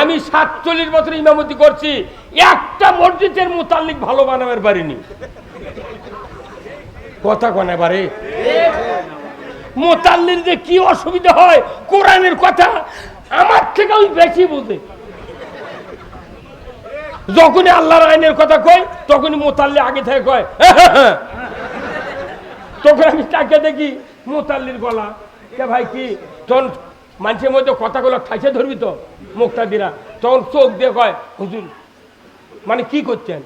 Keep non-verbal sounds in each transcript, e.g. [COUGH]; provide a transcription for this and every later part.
আমি সাতচল্লিশ বছর ইমামতি করছি, একটা মসজিদের মোতাল্লিক ভালো বানাবার পারিনি। কথা কনে বারে মোতাল্লির যে কি অসুবিধা হয়, কোরআনের কথা আমার থেকে ওই বেশি বোঝে। যখনই আল্লাহর আইনের কথা কয়, তখনই মোতাল্লি আগে থেকে কয় তখন আমি তাকে দেখি মোতাল্লির গলা। কে ভাই কি? তখন মানুষের মধ্যে কথাগুলো ঠাইসে ধরবি তো, মুখটা দিরা। তখন চোখ দিয়ে কয়, হুজুর মানে কি করছেন?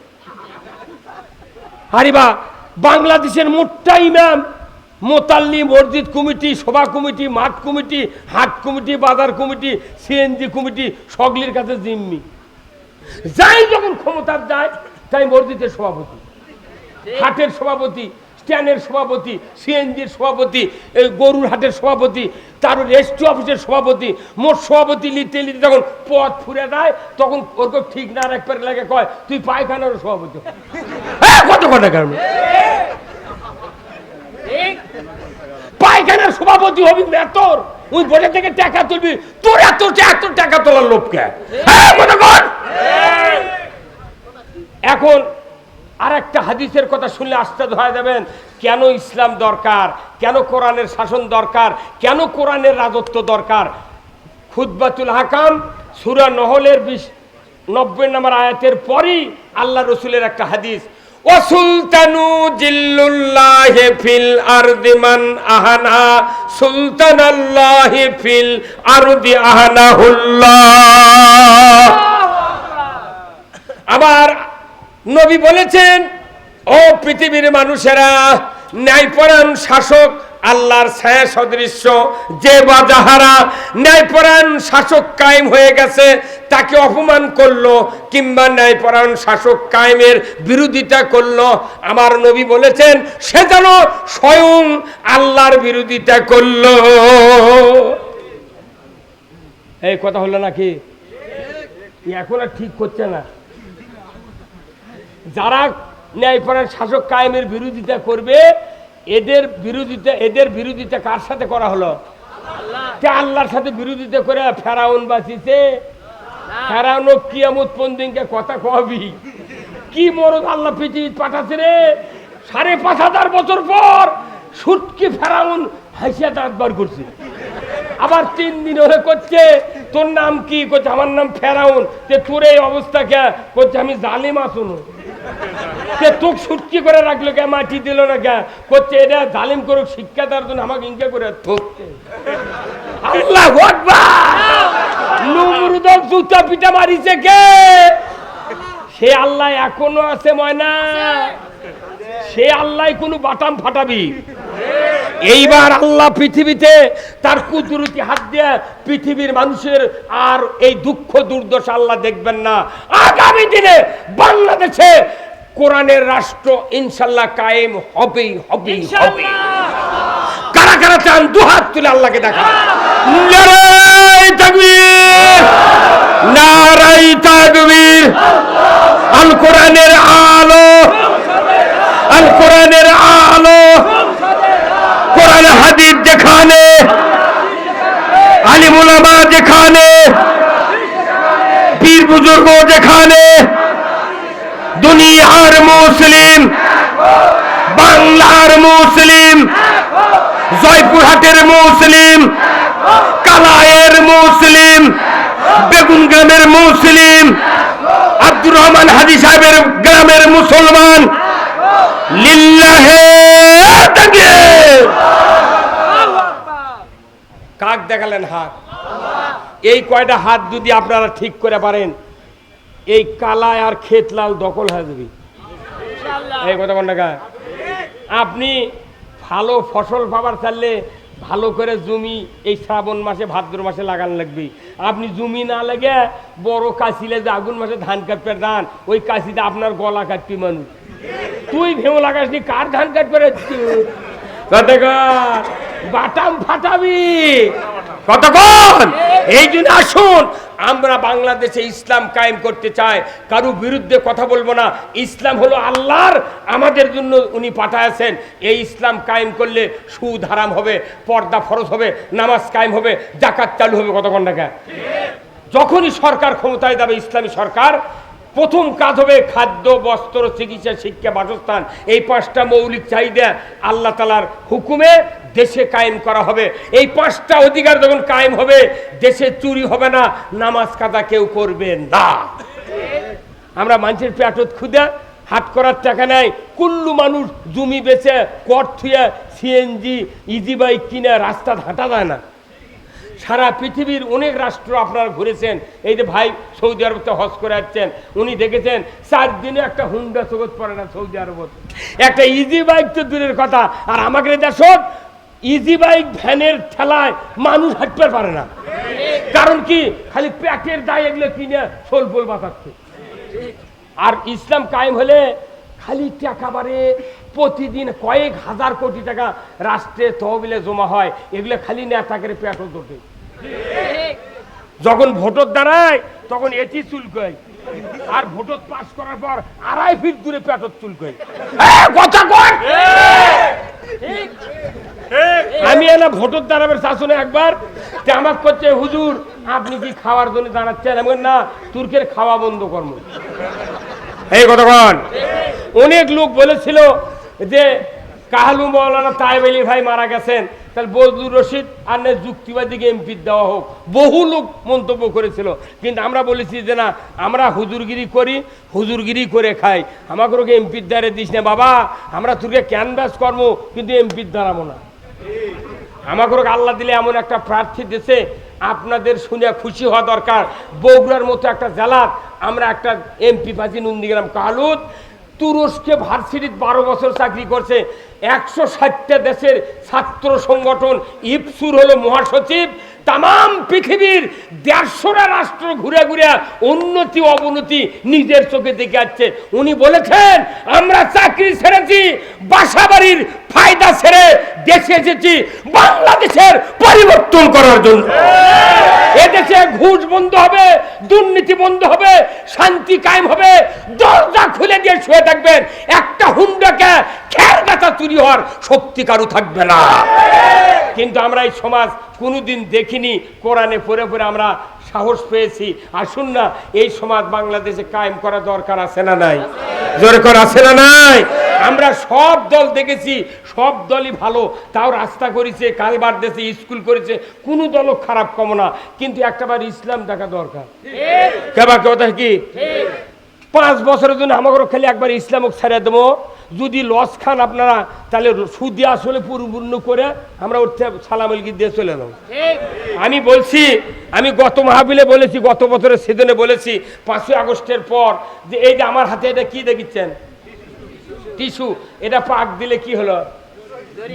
আরে বা, বাংলাদেশের মোটটা ইমাম মোতাল্লি মসজিদ কমিটি, সভা কমিটি, মাঠ কমিটি, হাট কমিটি, বাজার কমিটি সিএনজি কমিটি, সকলের কাছে জিম্মি। যাই যখন ক্ষমতার যায়, তাই মসজিদের সভাপতি, হাটের সভাপতি স্ট্যান্ডের সভাপতি সিএনজির সভাপতি এই গরুর হাটের সভাপতি তার রেস্ট অফিসের সভাপতি মোট সভাপতি নিতে নিতে যখন পথ ফুরে দেয় তখন ওর কেউ ঠিক না রাখবার লাগে কয় তুই পায়খানার সভাপতি হ্যাঁ কত কথা কারণ পায়খানার সভাপতি হবি মেতর ওই বসে থেকে টাকা তুলবি। তোর এত এত টাকা তোলার লোককে হ্যাঁ কথা এখন আর একটা হাদিসের কথা শুনলে আস্তে ধরা যাবেন কেন ইসলাম দরকার? কেন কোরআনের শাসন দরকার? কেন কোরআনের রাজত্ব দরকার? খুদ্বাতুল হাকাম সুরা নহলের বিশ নব্বই নম্বর আয়াতের পরই আল্লাহ রসুলের একটা হাদিস ও সুলতানু জিল্লুল্লাহে ফিল আরদি মান আহানা সুলতান আল্লাহে ফিল আরদি আহানাহুল্লাহ। আবার নবী বলেছেন, ও পৃথিবীর মানুষেরা, ন্যায়পরায়ণ শাসক আল্লাহর ছায়া সদৃশ্য যে বা যাহারা, ন্যায়পরায়ণ শাসক কায়েম হয়ে গেছে, তাকে অপমান করল কিংবা ন্যায়পরায়ণ শাসক কায়েমের বিরোধিতা করল। আমার নবী বলেছেন, সে যেন স্বয়ং আল্লাহর বিরোধিতা করল। এই কথা হলো নাকি? এখন আর ঠিক করছে না। যারা ন্যায়পরায়ণ শাসক কায়েমের বিরোধিতা করবে, এদের বিরোধিতা এদের বিরোধিতা কার সাথে করা হলো? আল্লাহর সাথে বিরোধিতা করে ফেরাউন বাঁচিছে ফেরাউন কিয়ামত পন্দিনকে কথা কবি। কি মরদ আল্লাহ পৃথিবী পাঠাচ্ছে রে? সাড়ে পাঁচ হাজার বছর পর সুটকি ফেরাউন হাসিয়া দাঁত বার করছে। আবার তিন দিন হয়ে করছে, তোর নাম কি? করছে, আমার নাম ফেরাউন। যে তোর এই অবস্থা কে? করছে, আমি জালিম আসুন কে তোক সুটকি করে রাখল কে, মাটি দিল না কে? করছে, এটা জালিম করুক, শিক্ষা দেওয়ার জন্য আমাকে ইঙ্কা করে আল্লাহ নমরুদ জুতা পিটা মারিছে কে? সে আল্লাহ এখনও আছে, ময়না। সে আল্লাহ কোনো বাটাম ফাটাবি। এইবার আল্লাহ পৃথিবীতে তার কুদরতি হাত দিয়ে পৃথিবীর মানুষের আর এই দুঃখ দুর্দশা আল্লাহ দেখবেন না। আগামী দিনে বাংলাদেশে কোরআনের রাষ্ট্র ইনশাল্লাহ কায়েম হবেই হবেই হবে কারা কারা চান দুহাত তুলে আল্লাহকে দেখা নারাই তাকবীর নারাই তাকবীর। আল কোরআনের আলো কোরআন হাদিস যেখানে আলিমুলামা যেখানে পীর বুজুর্গ যেখানে দুনিয়ার মুসলিম বাংলার মুসলিম জয়পুরহাটের মুসলিম কালায়ের মুসলিম বেগুনগ্রামের মুসলিম আব্দুর রহমান হাজি সাহেবের গ্রামের মুসলমান দেখালেন হাত। এই কয়টা হাত যদি আপনারা ঠিক করে পারেন এই কালায় আর ক্ষেতলাল দখল হয়ে যাবে। এই কথা বল না আপনি ভালো ফসল পাবার চাইলে ভালো করে জমি এই শ্রাবণ মাসে ভাদ্র মাসে লাগান লাগবে। আপনি জমি না লাগে বড় কাশিলে যে আগুন মাসে ধান কাটবে ধান ওই কাশিতে আপনার গলা কাটবি মানুষ। তুই ভেউ লাগাসনি কার ধান কাটবে [LAUGHS] বাটাম ফাটাবি। কতক্ষণ? এই জন্য আসুন, আমরা বাংলাদেশে ইসলাম কায়েম করতে চাই। কারও বিরুদ্ধে কথা বলব না। ইসলাম হলো আল্লাহর, আমাদের জন্য উনি পাঠাইছেন এই ইসলাম কায়েম করলে সুদ হারাম হবে, পর্দা ফরজ হবে, নামাজ কায়েম হবে জাকাত চালু হবে। কতক্ষণ টাকা যখনই সরকার ক্ষমতায় যাবে, ইসলামী সরকার, প্রথম কাজ হবে খাদ্য, বস্ত্র, চিকিৎসা, শিক্ষা, বাসস্থান। এই পাঁচটা মৌলিক চাহিদা আল্লাহ তালার হুকুমে দেশে কায়েম করা হবে। এই পাঁচটা অধিকার যখন কায়েম হবে, দেশে চুরি হবে না, নামাজ কাদা কেউ করবে না। আমরা মানুষের পেটত খুদা হাত করার টাকা নাই। কুল্লু মানুষ জমি বেচে, কর থুয়ে সিএনজি ইজি বাইক কিনে রাস্তা হাঁটা যায় না। সারা পৃথিবীর অনেক রাষ্ট্র আপনারা ঘুরেছেন। এই যে ভাই সৌদি আরবতে হজ করে যাচ্ছেন উনি দেখেছেন, চার দিনে একটা হুন্ডা জগৎ পড়ে না সৌদি আরবত। একটা ইজি বাইক তো দূরের কথা। আর আমাকে দেশত ইজি বাইক ভ্যানের ঠেলায় মানুষ হাঁটতে পারে না। কারণ কি? খালি প্যাকের দায় এগুলো কিনে সোল পোল বাঁচাচ্ছে আর ইসলাম কায়েম হলে খালি টাকা বাড়ে, প্রতিদিন কয়েক হাজার কোটি টাকা রাষ্ট্রে তহবিলে জমা হয়। এগুলো খালি নেতাকে পেট তোটে যখন ভোটর দাঁড়ায়, তখন এটি চুলকয়। আর ভোটত পাস করার পর আড়াই ফিট দূরে পেটত চুলকয়। কথা আমি এনা ভোটর দাঁড়াবের শাসনে একবার তে আমাকে করছে হুজুর আপনি কি খাওয়ার জন্য দাঁড়াচ্ছেন? আমি না তুর্কের খাওয়া বন্ধ কর্ম এই কতক্ষণ অনেক লোক বলেছিল যে কাহালু মৌলানা তাইব আলী ভাই মারা গেছেন তাহলে বজলুর রশিদ আর না যুক্তিবাদীকে এমপি দেওয়া হোক। বহু লোক মন্তব্য করেছিল। কিন্তু আমরা বলেছি যে না আমরা হুজুরগিরি করি হুজুরগিরি করে খাই। আমাকে এমপির দ্বারে দিস না বাবা আমরা তোকে ক্যানভাস কর্ম কিন্তু এমপির দাঁড়াবো না। আমাকে আল্লাহ দিলে এমন একটা প্রার্থী দেশে আপনাদের শুনে খুশি হওয়া দরকার। বগুড়ার মতো একটা জেলার আমরা একটা এমপি পাচ্ছি নন্দীগ্রাম কালুদ, তুরস্কে ভার্সিটির বারো বছর চাকরি করছে। একশো ষাটটা দেশের ছাত্র সংগঠন, ইপসুর হলো মহাসচিব। তাম পৃথিবীর দেড়শোটা রাষ্ট্র ঘুরে ঘুরে উন্নতি, অবনতি নিজের চোখে দেখে যাচ্ছে উনি বলেছেন, আমরা চাকরি ছেড়েছি বাসা বাড়ির ফায়দা ছেড়ে দেশে এসেছি বাংলাদেশের পরিবর্তন করার জন্য। এদেশে ঘুষ বন্ধ হবে দুর্নীতি বন্ধ হবে শান্তি কায়েম হবে দরজা খুলে দিয়ে শুয়ে থাকবেন। একটা হুন্ডাকে খের গাছা চুরি হওয়ার শক্তি কারু থাকবে না। কিন্তু আমরা এই সমাজ কোনোদিন দেখিনি কোরআনে পড়ে পড়ে আমরা সাহস পেয়েছি। আসুন না এই সমাজ বাংলাদেশে কায়েম করা দরকার আছে না নাই? জোরে কর আছে না নাই? আমরা সব দল দেখেছি সব দলই ভালো। তাও রাস্তা করেছে কালবার দেশে স্কুল করেছে কোনো দলও খারাপ কম না। কিন্তু একটাবার ইসলাম দেখা দরকার। কেবা কথা কি? পাঁচ বছরের জন্য আমাকে খালি একবার ইসলামক ছেড়ে দেবো। যদি লস খান আপনারা তাহলে সুদি আসলে পরিপূর্ণ করে আমরা ওর থেকে সালাম দিয়ে চলে যাব। আমি বলছি আমি গত মাহবিলে বলেছি গত বছরের সেদিনে বলেছি পাঁচই আগস্টের পর যে এই যে আমার হাতে এটা কি দেখিচ্ছেন? টিস্যু, এটা পাক দিলে কি হলো?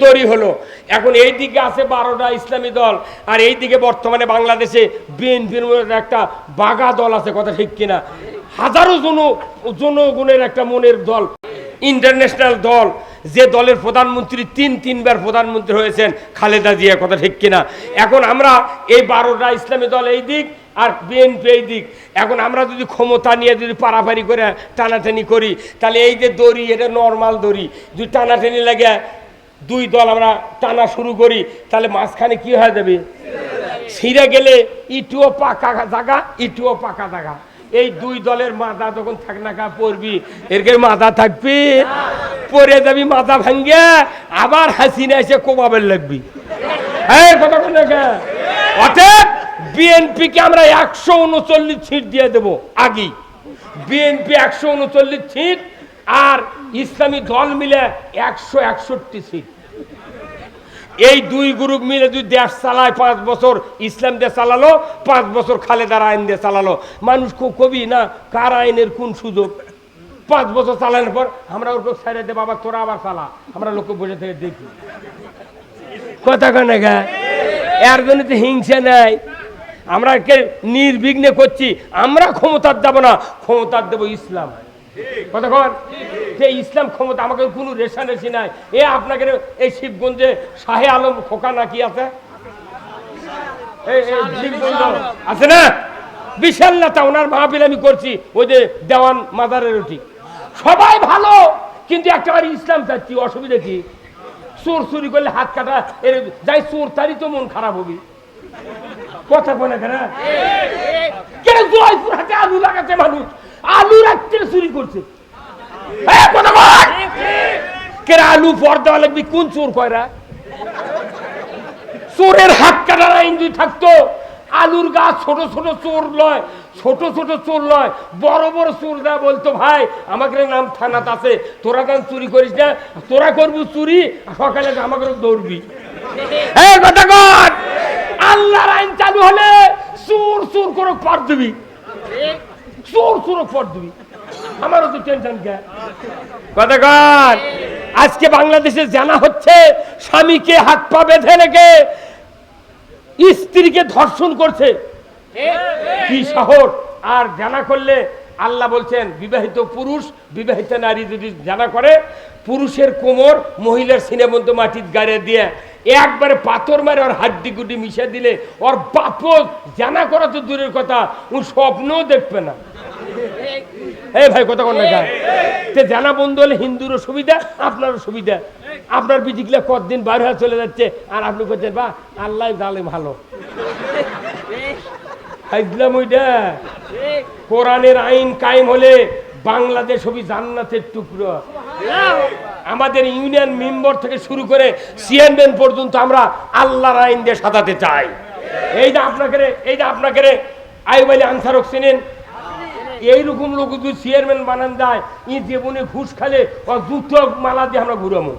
দড়ি হলো। এখন এই দিকে আছে বারোটা ইসলামী দল, আর এই দিকে বর্তমানে বাংলাদেশে বিএনপির একটা বাগা দল আছে, কথা ঠিক কিনা? হাজারো জন জনগণের একটা মনের দল ইন্টারন্যাশনাল দল। যে দলের প্রধানমন্ত্রী তিন তিনবার প্রধানমন্ত্রী হয়েছেন, খালেদা জিয়া কথা ঠিক কিনা? এখন আমরা এই বারোটা ইসলামী দল এই দিক আর বিএনপি এই দিক। এখন আমরা যদি ক্ষমতা নিয়ে যদি পারাপারি করে টানাটানি করি, তাহলে এই যে দড়ি, এটা নর্মাল দড়ি। যদি টানাটানি লাগে, দুই দল আমরা টানা শুরু করি, তাহলে মাঝখানে কি হয়ে যাবে? ছিঁড়ে গেলে ইটুও পাকা জাগা, ইটুও পাকা জায়গা এই দুই দলের মাথা তখন থাক না কা পড়বি? এর মাথা থাকবি? পরে যাবি, মাথা ভাঙ্গে, আবার হাসিনা এসে কোবাবের লাগবি। হ্যাঁ কোন অতএব বিএনপি কে আমরা একশো উনচল্লিশ সিট দিয়ে দেবো, আগেই। বিএনপি একশো উনচল্লিশ সিট আর ইসলামী দল মিলে একশো একষট্টি সিট। এই দুই গ্রুপ মিলে যদি দেশ চালায় পাঁচ বছর, ইসলাম দেশ চালালো, পাঁচ বছর খালেদার আইন দিয়ে চালালো। মানুষ কবি না? কার আইনের কোন সুযোগ? পাঁচ বছর চালানোর পর আমরা ওর ছেড়ে দে, বাবা, তোরা আবার চালা। আমরা লোককে বসে থেকে দেখি। কথা কানে এর জন্য তো হিংসা নাই। আমরা কে নির্বিঘ্নে করছি, আমরা ক্ষমতার দেবো না। ক্ষমতার দেবো ইসলাম। কতক্ষণ যে ইসলাম ক্ষমতা আমাকে কোনো রেশারেশি নাই। এ আপনাকে এই শিবগঞ্জে শাহে আলম খোকা নাকি আছে? আছে না? বিশাল নেতা ওনার মাহফিল আমি করছি ওই যে দেওয়ান মাদারের রুটি সবাই ভালো কিন্তু একটা ইসলাম চাচ্ছি অসুবিধা কি? চোর চুরি করলে হাত কাটা এর যাই চোর তারই তো মন খারাপ হবি। কথা বলে কেন কেন জয়পুর হাতে আলু লাগাচ্ছে মানুষ? আলু রাখতে চুরি করছে। কেন আলু পর দেওয়া কোন চোর কয়রা চোরের হাত কাটার আইন যদি থাকতো, আলুর গাছ ছোট ছোট চোর লয়, ছোট ছোট চোর লয়, বড় বড় চোর না বলতো, ভাই, আমাকে নাম থানাত আছে, তোরা গান চুরি করিস না? তোরা করবি চুরি, সকালে আমাকে দৌড়বি। কর আল্লাহর আইন চালু হলে চোর চোর করে পর দিবি। চোর চোর পর দিবি। আমারও তো টেনশন কথা আজকে বাংলাদেশে জানা হচ্ছে, স্বামীকে হাত পা বেঁধে রেখে স্ত্রীকে ধর্ষণ করছে। কি সাহস আর জানা করলে আল্লাহ বলছেন, বিবাহিত পুরুষ, বিবাহিত নারী যদি জানা করে, পুরুষের কোমর মহিলার সিনেমন্ত মাটির গাড়ে দিয়ে একবারে পাথর মারে ওর হাড্ডি গুড্ডি মিশে দিলে, ওর বাপ জানা করা তো দূরের কথা, ও স্বপ্নও দেখবে না। এই ভাই, কথা কোন না তে জানা বন্ধু হলে হিন্দুরও সুবিধা, আপনারও সুবিধা। আপনার বিজিগুলা কতদিন বার হয়ে চলে যাচ্ছে, আর আপনি করছেন বা আল্লাহ জালে ভালো। কোরআনের আইন কায়েম হলে বাংলাদেশ হবি জান্নাতের টুকরো। আমাদের ইউনিয়ন মেম্বার থেকে শুরু করে চেয়ারম্যান পর্যন্ত আমরা আল্লাহর আইন দিয়ে সাজাতে চাই। এই যে আপনাকে এই যে আপনাকে রে আইব আলী আনসারক চিনেন এইরকম লোক যদি চেয়ারম্যান বানান যায় ই জীবনে ঘুষ খালে মালা দিয়ে আমরা ঘুরামো!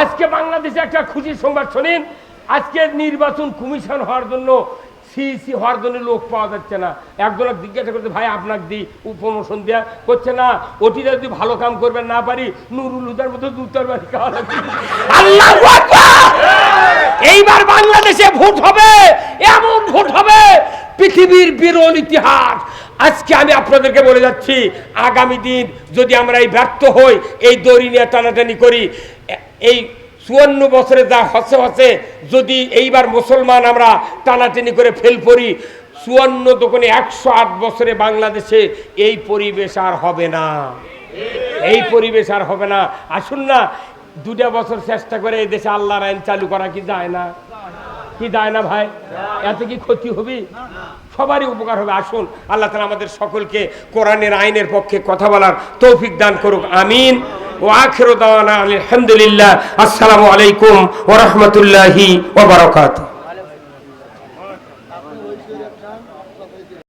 আজকে বাংলাদেশে একটা খুশির সংবাদ শোনেন। আজকে নির্বাচন কমিশন হওয়ার জন্য সিসি হওয়ার জন্য লোক পাওয়া যাচ্ছে না। একজন জিজ্ঞাসা করছে, ভাই, আপনাকে দিই উপমোশন দেয়া। করছে, না ওটিটা যদি ভালো কাম করবেন না পারি, নুরুল হুদার মতো জুতার বাড়ি খাওয়া এইবার বাংলাদেশে ভোট হবে, এমন ভোট হবে পৃথিবীর বিরল ইতিহাস। আজকে আমি আপনাদেরকে বলে যাচ্ছি, আগামী দিন যদি আমরা এই ব্যর্থ হই, এই দড়ি নিয়ে টানাটানি করি, এই চুয়ান্ন বছরে যা হসে হসে, যদি এইবার মুসলমান আমরা টানাটানি করে ফেল পড়ি চুয়ান্ন দোকানে একশো আট বছরে বাংলাদেশে এই পরিবেশ আর হবে না। এই পরিবেশ আর হবে না। আসুন না দুটা বছর চেষ্টা করে এই দেশে আল্লাহর আইন চালু করা কি যায় না? কি দায় না ভাই? এত কি ক্ষতি হবে? সবারই উপকার হবে। আসুন, আল্লাহ তালা আমাদের সকলকে কোরআনের আইনের পক্ষে কথা বলার তৌফিক দান করুক। আমিন। ও আখের দাওয়ানা আলহামদুলিল্লাহ। আসসালামু আলাইকুম ওরহমতুল্লাহি ওবরাকাতুহ